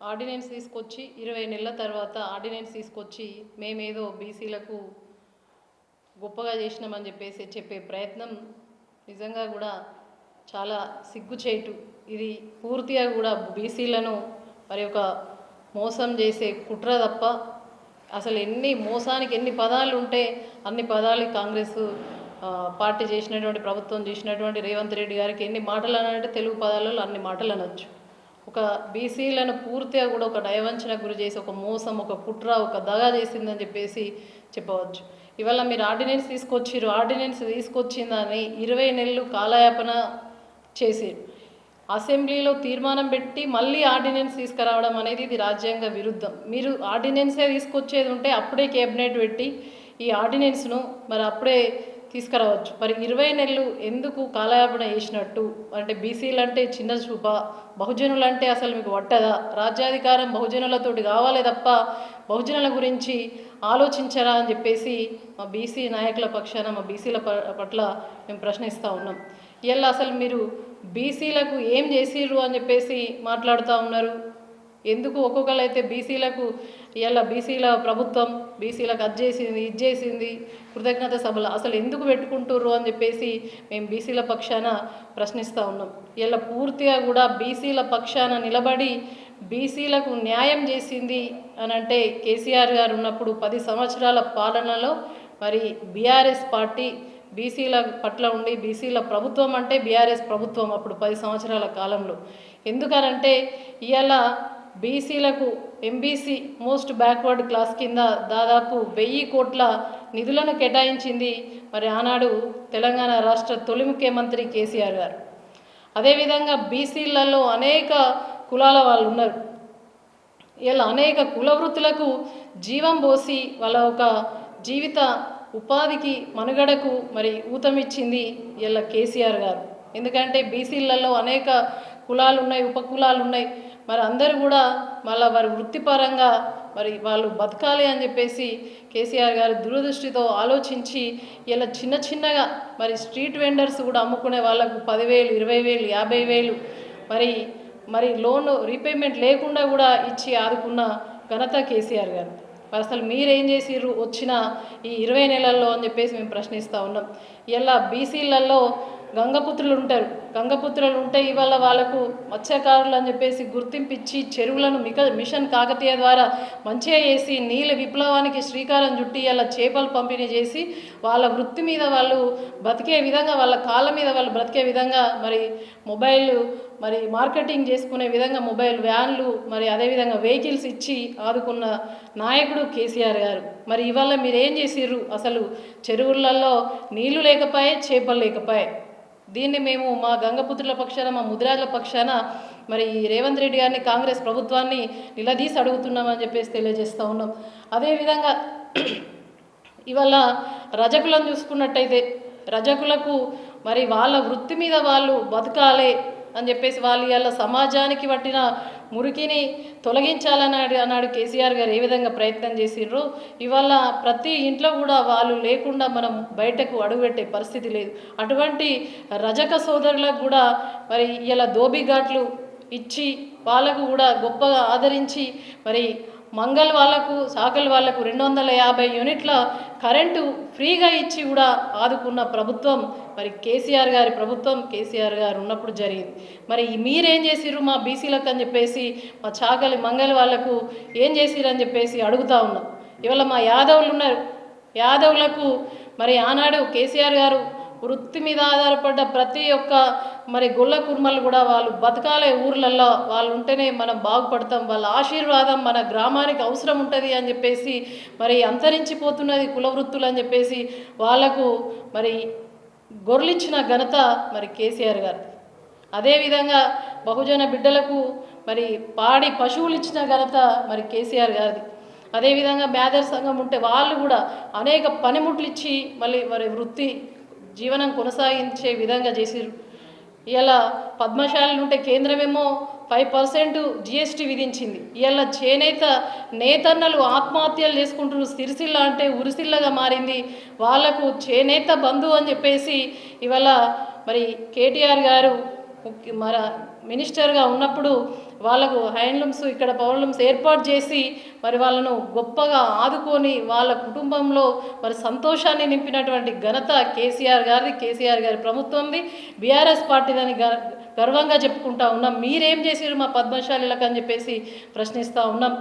Ordinance తీసుకొచ్చి ఇరవై నెలల తర్వాత ఆర్డినెన్స్ తీసుకొచ్చి మేమేదో బీసీలకు గొప్పగా చేసినామని చెప్పేసి చెప్పే ప్రయత్నం నిజంగా కూడా చాలా సిగ్గుచేటు. ఇది పూర్తిగా కూడా బీసీలను మరి ఒక మోసం చేసే కుట్ర తప్ప అసలు ఎన్ని మోసానికి ఎన్ని పదాలు ఉంటే అన్ని పదాలు కాంగ్రెస్ పార్టీ చేసినటువంటి ప్రభుత్వం చేసినటువంటి రేవంత్ రెడ్డి గారికి ఎన్ని మాటలు అనంటే తెలుగు పదాలలో అన్ని మాటలు అనొచ్చు. ఒక బీసీలను పూర్తిగా కూడా ఒక డయవంచనకు గురి చేసి ఒక మోసం ఒక కుట్ర ఒక దగా చేసిందని చెప్పేసి చెప్పవచ్చు. ఇవాళ మీరు ఆర్డినెన్స్ తీసుకొచ్చిర్రు ఆర్డినెన్స్ తీసుకొచ్చిందని ఇరవై నెలలు కాలయాపన చేసిరు అసెంబ్లీలో తీర్మానం పెట్టి మళ్ళీ ఆర్డినెన్స్ తీసుకురావడం అనేది ఇది రాజ్యాంగ విరుద్ధం. మీరు ఆర్డినెన్సే తీసుకొచ్చేది ఉంటే అప్పుడే కేబినెట్ పెట్టి ఈ ఆర్డినెన్స్ను మరి అప్పుడే తీసుకురావచ్చు. మరి ఇరవై నెలలు ఎందుకు కాలయాపన చేసినట్టు? అంటే బీసీలు అంటే చిన్న చూప బహుజనులు అంటే అసలు మీకు పట్టదా రాజ్యాధికారం బహుజనులతోటి కావాలి తప్ప బహుజనుల గురించి ఆలోచించరా అని చెప్పేసి మా బీసీ నాయకుల పక్షాన మా బీసీల పట్ల మేము ప్రశ్నిస్తూ ఉన్నాం. ఇలా అసలు మీరు బీసీలకు ఏం చేసిర్రు అని చెప్పేసి మాట్లాడుతూ ఉన్నారు. ఎందుకు ఒక్కొక్కరు అయితే బీసీలకు ఇలా బీసీల ప్రభుత్వం బీసీలకు అది చేసింది ఇది చేసింది కృతజ్ఞత సభలు అసలు ఎందుకు పెట్టుకుంటుర్రు అని చెప్పేసి మేము బీసీల పక్షాన ప్రశ్నిస్తూ ఉన్నాం. ఇలా పూర్తిగా కూడా బీసీల పక్షాన నిలబడి బీసీలకు న్యాయం చేసింది అని అంటే కేసీఆర్ గారు ఉన్నప్పుడు పది సంవత్సరాల పాలనలో మరి బీఆర్ఎస్ పార్టీ బీసీల పట్ల ఉండి బీసీల ప్రభుత్వం అంటే బీఆర్ఎస్ ప్రభుత్వం అప్పుడు పది సంవత్సరాల కాలంలో. ఎందుకనంటే ఇవాళ బీసీలకు ఎంబీసీ మోస్ట్ బ్యాక్వర్డ్ క్లాస్ కింద దాదాపు వెయ్యి కోట్ల నిధులను కేటాయించింది మరి ఆనాడు తెలంగాణ రాష్ట్ర తొలి ముఖ్యమంత్రి కేసీఆర్ గారు. అదేవిధంగా బీసీలలో అనేక కులాల వాళ్ళు ఉన్నారు. ఇలా అనేక కుల వృత్తులకు జీవం పోసి వాళ్ళ ఒక జీవిత ఉపాధికి మనుగడకు మరి ఊతమిచ్చింది ఇలా కేసీఆర్ గారు. ఎందుకంటే బీసీలలో అనేక కులాలు ఉన్నాయి ఉపకులాలు ఉన్నాయి. మరి అందరూ కూడా మళ్ళీ వారి వృత్తిపరంగా మరి వాళ్ళు బతకాలి అని చెప్పేసి కేసీఆర్ గారు దూరదృష్టితో ఆలోచించి ఇలా చిన్న చిన్నగా మరి స్ట్రీట్ వెండర్స్ కూడా అమ్ముకునే వాళ్ళకు పదివేలు ఇరవై వేలు యాభై వేలు మరి మరి లోన్ రీపేమెంట్ లేకుండా కూడా ఇచ్చి ఆదుకున్న ఘనత కేసీఆర్ గారు. మరి అసలు మీరేం చేసిర్రు? వచ్చిన ఈ ఇరవై నెలల్లో అని చెప్పేసి మేము ప్రశ్నిస్తూ ఉన్నాం. ఇలా బీసీలలో గంగపుత్రులు ఉంటారు. గంగపుత్రులు ఉంటే ఇవాళ వాళ్ళకు మత్స్యకారులు అని చెప్పేసి గుర్తింపిచ్చి చెరువులను మిక మిషన్ కాకతీయ ద్వారా మంచిగా చేసి నీళ్ళ విప్లవానికి శ్రీకారం చుట్టి ఇలా చేపలు పంపిణీ చేసి వాళ్ళ వృత్తి మీద వాళ్ళు బతికే విధంగా వాళ్ళ కాళ్ళ మీద వాళ్ళు బ్రతికే విధంగా మరి మొబైల్ మరి మార్కెటింగ్ చేసుకునే విధంగా మొబైల్ వ్యాన్లు మరి అదేవిధంగా వెహికల్స్ ఇచ్చి ఆదుకున్న నాయకుడు కేసీఆర్ గారు. మరి ఇవాళ మీరు ఏం చేసిర్రు? అసలు చెరువులలో నీళ్ళు లేకపోయే చేపలు లేకపోయాయి దీన్ని మేము మా గంగపుత్రుల పక్షాన మా ముదిరాజుల పక్షాన మరి రేవంత్ రెడ్డి గారిని కాంగ్రెస్ ప్రభుత్వాన్ని నిలదీసి అడుగుతున్నామని చెప్పేసి తెలియజేస్తూ ఉన్నాం. అదేవిధంగా ఇవాళ రజకులను చూసుకున్నట్టయితే రజకులకు మరి వాళ్ళ వృత్తి మీద వాళ్ళు బతకాలి అని చెప్పేసి వాళ్ళు ఇవాళ సమాజానికి పట్టిన మురికిని తొలగించాలని అన్నాడు కేసీఆర్ గారు ఏ విధంగా ప్రయత్నం చేసిర్రు ఇవాళ ప్రతి ఇంట్లో కూడా వాళ్ళు లేకుండా మనం బయటకు అడుగుపెట్టే పరిస్థితి లేదు. అటువంటి రజక సోదరులకు కూడా మరి ఇలా దోబిఘాట్లు ఇచ్చి వాళ్ళకు కూడా గొప్పగా ఆదరించి మరి మంగళ వాళ్ళకు సాకల్ వాళ్ళకు రెండు వందల యాభై యూనిట్ల కరెంటు ఫ్రీగా ఇచ్చి కూడా ఆదుకున్న ప్రభుత్వం మరి కేసీఆర్ గారి ప్రభుత్వం కేసీఆర్ గారు ఉన్నప్పుడు జరిగింది. మరి మీరేం చేసిర్రు మా బీసీలకు అని చెప్పేసి మా చాకలి మంగళ వాళ్ళకు ఏం చేసిర్రు అని చెప్పేసి అడుగుతా ఉన్నాం. ఇవాళ మా యాదవులు ఉన్నారు. యాదవులకు మరి ఆనాడు కేసీఆర్ గారు వృత్తి మీద ఆధారపడ్డ ప్రతి ఒక్క మరి గొల్ల కుర్మలు కూడా వాళ్ళు బతకాలే ఊర్లలో వాళ్ళు ఉంటేనే మనం బాగుపడతాం. వాళ్ళ ఆశీర్వాదం మన గ్రామానికి అవసరం ఉంటుంది అని చెప్పేసి మరి అంతరించిపోతున్నది కుల వృత్తులు అని చెప్పేసి వాళ్ళకు మరి గొర్రెలిచ్చిన ఘనత మరి కేసీఆర్ గారు. అదేవిధంగా బహుజన బిడ్డలకు మరి పాడి పశువులు ఇచ్చిన ఘనత మరి కేసీఆర్ గారిది. అదేవిధంగా మేదర్ సంఘం ఉంటే వాళ్ళు కూడా అనేక పనిముట్లు ఇచ్చి మళ్ళీ మరి వృత్తి జీవనం కొనసాగించే విధంగా చేసిరు ఇలా పద్మశాలలు ఉంటే కేంద్రమేమో ఫైవ్ పర్సెంట్ జిఎస్టీ విధించింది. ఇలా చేనేత నేతన్నలు ఆత్మహత్యలు చేసుకుంటున్నారు. సిరిసిల్ల అంటే ఉరిసిల్లగా మారింది. వాళ్ళకు చేనేత బంధు అని చెప్పేసి ఇవాళ మరి కేటీఆర్ గారు ముఖ్య- మన మినిస్టర్గా ఉన్నప్పుడు వాళ్ళకు హ్యాండ్లూమ్స్ ఇక్కడ పవర్లూమ్స్ ఏర్పాటు చేసి మరి వాళ్ళను గొప్పగా ఆదుకొని వాళ్ళ కుటుంబంలో మరి సంతోషాన్ని నింపినటువంటి ఘనత కేసీఆర్ గారిది. కేసీఆర్ గారి ప్రభుత్వంది. బీఆర్ఎస్ పార్టీదని గర్వంగా చెప్పుకుంటా ఉన్నాం. మీరేం చేసారు మా పద్మశాలిలకు అని చెప్పేసి ప్రశ్నిస్తూ ఉన్నాం.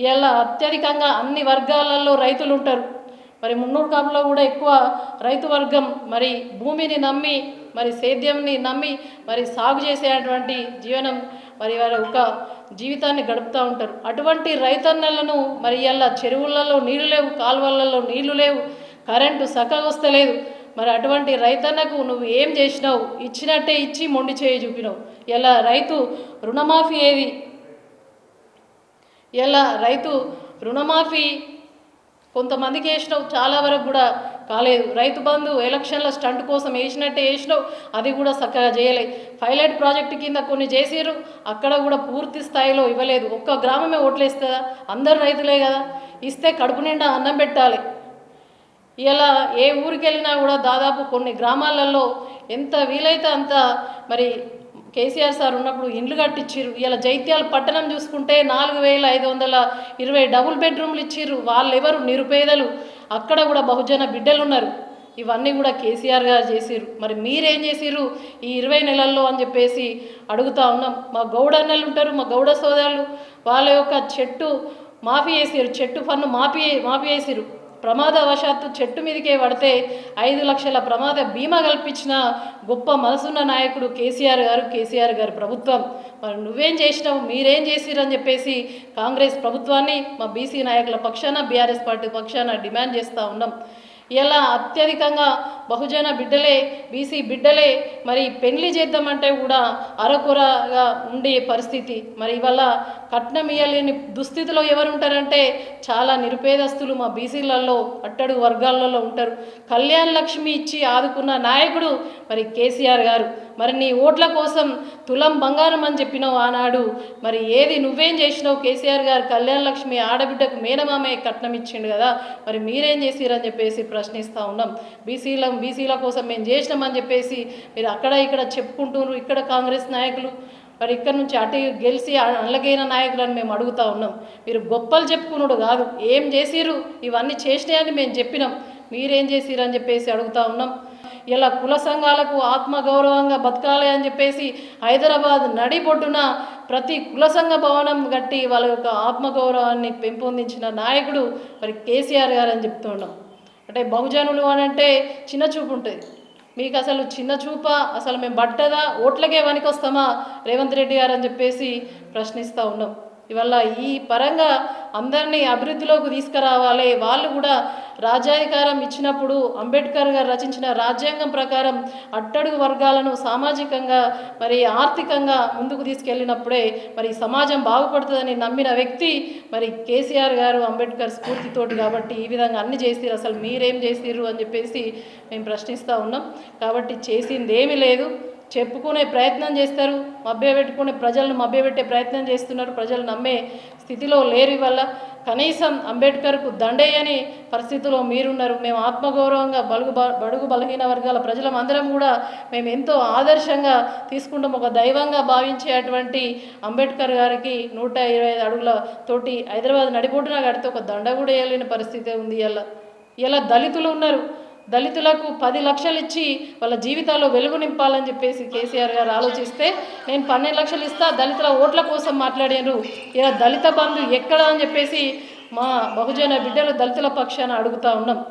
ఇవాళ అత్యధికంగా అన్ని వర్గాలలో రైతులు ఉంటారు మరి మున్నూరు కాపులో కూడా ఎక్కువ రైతు వర్గం మరి భూమిని నమ్మి మరి సేద్యంని నమ్మి మరి సాగు చేసేటువంటి జీవనం మరి వారి ఒక జీవితాన్ని గడుపుతూ ఉంటారు. అటువంటి రైతన్నలను మరి ఇలా చెరువులలో నీళ్ళు లేవు కాలువలలో నీళ్ళు లేవు కరెంటు చక్కగా వస్తలేదు మరి అటువంటి రైతన్నకు నువ్వు ఏం చేసినావు? ఇచ్చినట్టే ఇచ్చి మొండి చేయి చూపినావు. ఇలా రైతు రుణమాఫీ ఏది? ఇలా రైతు రుణమాఫీ కొంతమందికి వేసినావు చాలా వరకు కూడా కాలేదు. రైతు బంధు ఎలక్షన్ల స్టంట్ కోసం వేసినట్టే వేసినావు అది కూడా చక్కగా చేయలేదు పైలట్ ప్రాజెక్టు కింద కొన్ని చేసిర్రు అక్కడ కూడా పూర్తి స్థాయిలో ఇవ్వలేదు. ఒక్క గ్రామమే ఓట్లేస్తుందా అందరు రైతులే కదా. ఇస్తే కడుపు నిండా అన్నం పెట్టాలి. ఇలా ఏ ఊరికి వెళ్ళినా కూడా దాదాపు కొన్ని గ్రామాలలో ఎంత వీలైతే అంత మరి కేసీఆర్ సార్ ఉన్నప్పుడు ఇండ్లు కట్టించిర్రు ఇలా జైత్యాల పట్టణం చూసుకుంటే నాలుగు వేల ఐదు వందల ఇరవై డబుల్ బెడ్రూమ్లు ఇచ్చిర్రు. వాళ్ళెవరు నిరుపేదలు? అక్కడ కూడా బహుజన బిడ్డలు ఉన్నారు. ఇవన్నీ కూడా కేసీఆర్ గారు చేసిర్రు. మరి మీరేం చేసిర్రు? ఈ ఇరవై నెలల్లో అని చెప్పేసి అడుగుతా ఉన్నాం. మా గౌడ అన్నలు ఉంటారు మా గౌడ సోదరులు వాళ్ళ యొక్క చెట్టు మాఫీ చేసిరు చెట్టు పన్ను మాఫీ మాఫీ వేసిరు ప్రమాదవశాత్తు చెట్టు మీదకే పడితే ఐదు లక్షల ప్రమాద బీమా కల్పించిన గొప్ప మనసున్న నాయకుడు కేసీఆర్ గారు కేసీఆర్ గారు ప్రభుత్వం. మరి నువ్వేం చేసినావు? మీరేం చేసిరని చెప్పేసి కాంగ్రెస్ ప్రభుత్వాన్ని మా బీసీ నాయకుల పక్షాన బీఆర్ఎస్ పార్టీ పక్షాన డిమాండ్ చేస్తూ ఉన్నాం. ఇలా అత్యధికంగా బహుజన బిడ్డలే బీసీ బిడ్డలే మరి పెళ్ళి చేద్దామంటే కూడా అరకొరగా ఉండే పరిస్థితి. మరి ఇవాళ కట్నం ఇయ్యలేని దుస్థితిలో ఎవరు ఉంటారంటే చాలా నిరుపేదస్తులు మా బీసీలలో అట్టడు వర్గాలలో ఉంటారు. కళ్యాణ్ లక్ష్మి ఇచ్చి ఆదుకున్న నాయకుడు మరి కేసీఆర్ గారు. మరి నీ ఓట్ల కోసం తులం బంగారం అని చెప్పినావు ఆనాడు. మరి ఏది నువ్వేం చేసినావు? కేసీఆర్ గారు కళ్యాణ లక్ష్మి ఆడబిడ్డకు మేనమామే కట్నం ఇచ్చిండు కదా. మరి మీరేం చేసిరని చెప్పేసి ప్రశ్నిస్తూ ఉన్నాం. బీసీల బీసీల కోసం మేము చేసినామని చెప్పేసి మీరు అక్కడ ఇక్కడ చెప్పుకుంటున్నారు. ఇక్కడ కాంగ్రెస్ నాయకులు మరి ఇక్కడ నుంచి అటు గెలిచి అల్లగైన నాయకులను మేము అడుగుతా ఉన్నాం. మీరు గొప్పలు చెప్పుకున్నాడు కాదు. ఏం చేసిరు ఇవన్నీ చేసినాయని మేము చెప్పినాం. మీరేం చేసిరని చెప్పేసి అడుగుతా ఉన్నాం. ఇలా కుల సంఘాలకు ఆత్మగౌరవంగా బతకాలి అని చెప్పేసి హైదరాబాద్ నడిబొడ్డున ప్రతి కుల సంఘ భవనం కట్టి వాళ్ళ యొక్క ఆత్మగౌరవాన్ని పెంపొందించిన నాయకుడు మరి కేసీఆర్ గారు అని చెప్తున్నాం అంటే బహుజనులు అని అంటే చిన్న చూపు ఉంటుంది. మీకు అసలు చిన్న చూప? అసలు మేము బట్టదా ఓట్లకే వనికొస్తామా రేవంత్ రెడ్డి గారు అని చెప్పేసి ప్రశ్నిస్తూ ఉన్నాం. ఇవల్ల ఈ పరంగా అందరినీ అభివృద్ధిలోకి తీసుకురావాలి. వాళ్ళు కూడా రాజ్యాధికారం ఇచ్చినప్పుడు అంబేద్కర్ గారు రచించిన రాజ్యాంగం ప్రకారం అట్టడుగు వర్గాలను సామాజికంగా మరి ఆర్థికంగా ముందుకు తీసుకెళ్ళినప్పుడే మరి సమాజం బాగుపడుతుందని నమ్మిన వ్యక్తి మరి కేసీఆర్ గారు అంబేద్కర్ స్ఫూర్తితోటి కాబట్టి ఈ విధంగా అన్ని చేసిరు అసలు మీరేం చేసిర్రు అని చెప్పేసి మేము ప్రశ్నిస్తూ ఉన్నాం. కాబట్టి చేసింది ఏమీ లేదు. చెప్పుకునే ప్రయత్నం చేస్తారు మభ్యపెట్టుకునే ప్రజలను మభ్యపెట్టే ప్రయత్నం చేస్తున్నారు ప్రజలు నమ్మే స్థితిలో లేరు ఇవల్ల కనీసం అంబేద్కర్కు దండేయని పరిస్థితిలో మీరున్నారు. మేము ఆత్మగౌరవంగా బలుగు బ- బడుగు బలహీన వర్గాల ప్రజలం అందరం కూడా మేము ఎంతో ఆదర్శంగా తీసుకుంటాం. ఒక దైవంగా భావించేటువంటి అంబేద్కర్ గారికి నూట ఇరవై ఐదు అడుగుల తోటి హైదరాబాద్ నడిబొడ్డున కడితే ఒక దండ కూడా వేయలేని పరిస్థితి ఉంది ఇలా ఇలా దళితులు ఉన్నారు. దళితులకు పది లక్షలు ఇచ్చి వాళ్ళ జీవితాల్లో వెలుగు నింపాలని చెప్పేసి కేసీఆర్ గారు ఆలోచిస్తే నేను పన్నెండు లక్షలు ఇస్తా దళితుల ఓట్ల కోసం మాట్లాడారు. ఇలా దళిత బంధు ఎక్కడ? అని చెప్పేసి మా బహుజన బిడ్డలు దళితుల పక్షాన అడుగుతా ఉన్నాం.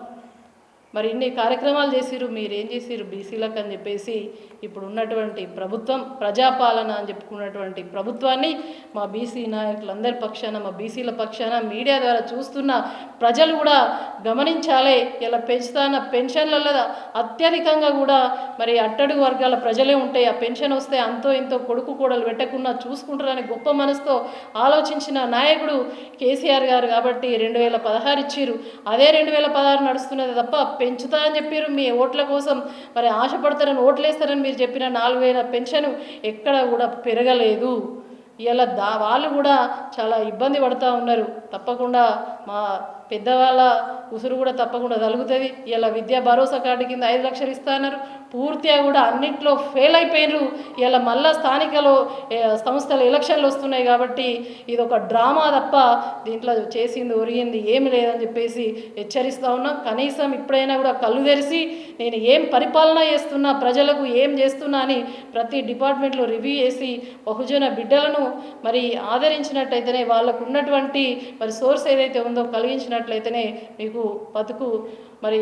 మరి ఇన్ని కార్యక్రమాలు చేసిరు మీరేం చేసిరు బీసీలకు అని చెప్పేసి ఇప్పుడు ఉన్నటువంటి ప్రభుత్వం ప్రజాపాలన అని చెప్పుకున్నటువంటి ప్రభుత్వాన్ని మా బీసీ నాయకులందరి పక్షాన మా బీసీల పక్షాన మీడియా ద్వారా చూస్తున్న ప్రజలు కూడా గమనించాలి ఇలా పెంచుతాన పెన్షన్లలో అత్యధికంగా కూడా మరి అట్టడుగు వర్గాల ప్రజలే ఉంటాయి. ఆ పెన్షన్ వస్తే అంతో ఇంతో కొడుకు కోడలు పెట్టకుండా చూసుకుంటారని గొప్ప మనసుతో ఆలోచించిన నాయకుడు కేసీఆర్ గారు కాబట్టి రెండు వేల పదహారు ఇచ్చిర్రు. అదే రెండు వేల పదహారు నడుస్తున్నది తప్ప పెంచుతా అని చెప్పారు మీ ఓట్ల కోసం మరి ఆశపడతారని ఓట్లేస్తారని మీరు చెప్పిన నాలుగు వేల పెన్షన్ ఎక్కడ కూడా పెరగలేదు. ఇలా దా వాళ్ళు కూడా చాలా ఇబ్బంది పడుతూ ఉన్నారు. తప్పకుండా మా పెద్దవాళ్ళ ఉసురు కూడా తప్పకుండా తలుగుతుంది. ఇలా విద్యా భరోసా కార్డు కింద ఐదు లక్షలు ఇస్తా అన్నారు. పూర్తిగా కూడా అన్నిట్లో ఫెయిల్ అయిపోయినారు ఇలా మళ్ళా స్థానికలో సంస్థల ఎలక్షన్లు వస్తున్నాయి కాబట్టి ఇది ఒక డ్రామా తప్ప దీంట్లో చేసింది ఒరిగింది ఏమి లేదని చెప్పేసి హెచ్చరిస్తూ ఉన్నాం. కనీసం ఇప్పుడైనా కూడా కళ్ళు తెరిచి నేను ఏం పరిపాలన చేస్తున్నా ప్రజలకు ఏం చేస్తున్నా అని ప్రతి డిపార్ట్మెంట్లో రివ్యూ చేసి బహుజన బిడ్డలను మరి ఆదరించినట్టయితేనే వాళ్ళకు ఉన్నటువంటి మరి సోర్స్ ఏదైతే ఉందో కలిగించినట్లయితేనే మీకు బతుకు మరి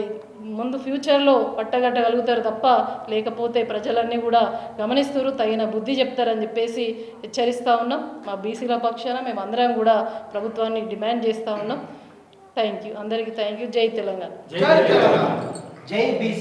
ముందు ఫ్యూచర్లో పట్టగట్టగలుగుతారు తప్ప లేకపోతే ప్రజలన్నీ కూడా గమనిస్తారు తగిన బుద్ధి చెప్తారని చెప్పేసి హెచ్చరిస్తూ ఉన్నాం. మా బీసీల పక్షాన మేము అందరం కూడా ప్రభుత్వాన్ని డిమాండ్ చేస్తూ ఉన్నాం. థ్యాంక్ యూ అందరికీ థ్యాంక్ యూ జై తెలంగాణ. జై బీసీ